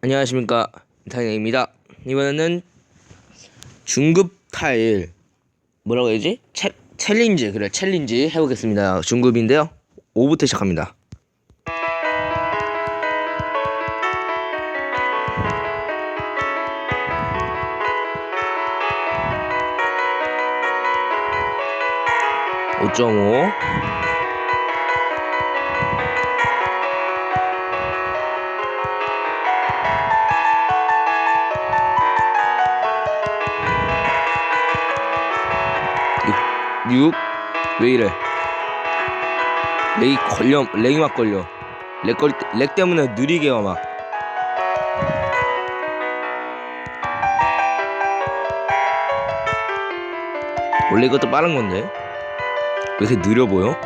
안녕하십니까. 타이입니다. 이번에는 중급 타일 뭐라고 해야지? 챌, 챌린지 그래 챌린지 해보겠습니다. 중급인데요. 5부터 시작합니다. (5.5) 육왜 이래? 렉이 걸려 렉이 막 걸려. 렉, 걸, 렉 때문에 느리게 와 막. 원래 이것도 빠른 건데? 왜 이렇게 느려 보여?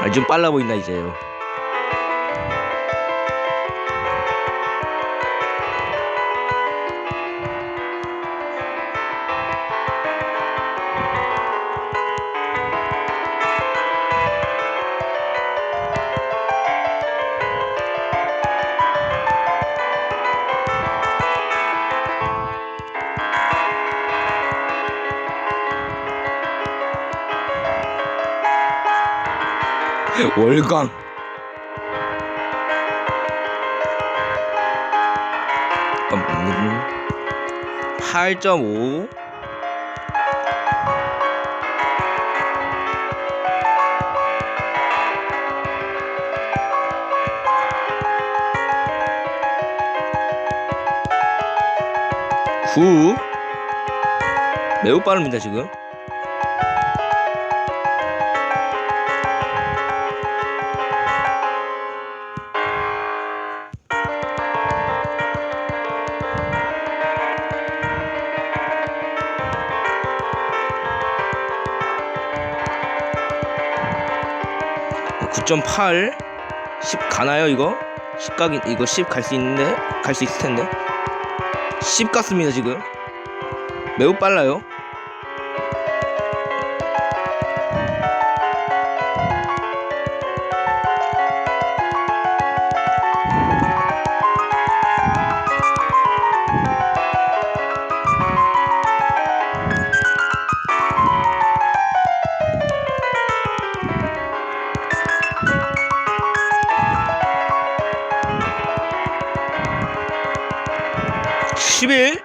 아, 좀 빨라 보인다 이제요 월광. 음, 8.5 9 매우 빠릅니다 지금 (9.8) 10 가나요 이거? 10 가긴 이거 10 갈 수 있는데 갈 수 있을 텐데. 10 갔습니다 지금. 매우 빨라요 (11)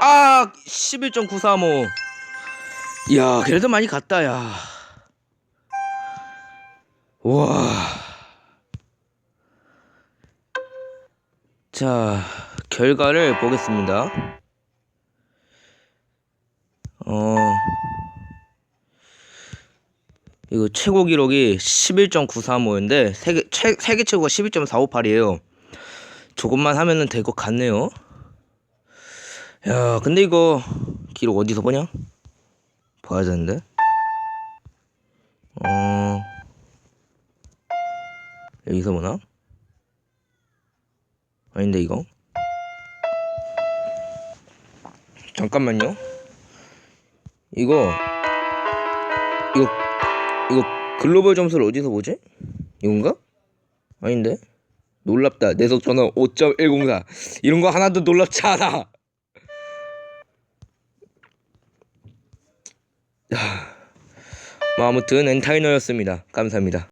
아 11.935이 야 그래도 많이 갔다 야. 와. 자 결과를 보겠습니다. 어. 이거 최고 기록이 11.935인데 세계 최, 세계 최고가 11.458이에요. 조금만 하면은 될 것 같네요. 야 근데 이거 기록 어디서 보냐 봐야 되는데? 어. 여기서 보나? 아닌데 이거? 잠깐만요. 이거 이거 이거 글로벌 점수를 어디서 보지? 이건가? 아닌데? 놀랍다. 내석 전원 5.104 이런 거 하나도 놀랍지 않아 아무튼 엔타이너였습니다. 감사합니다.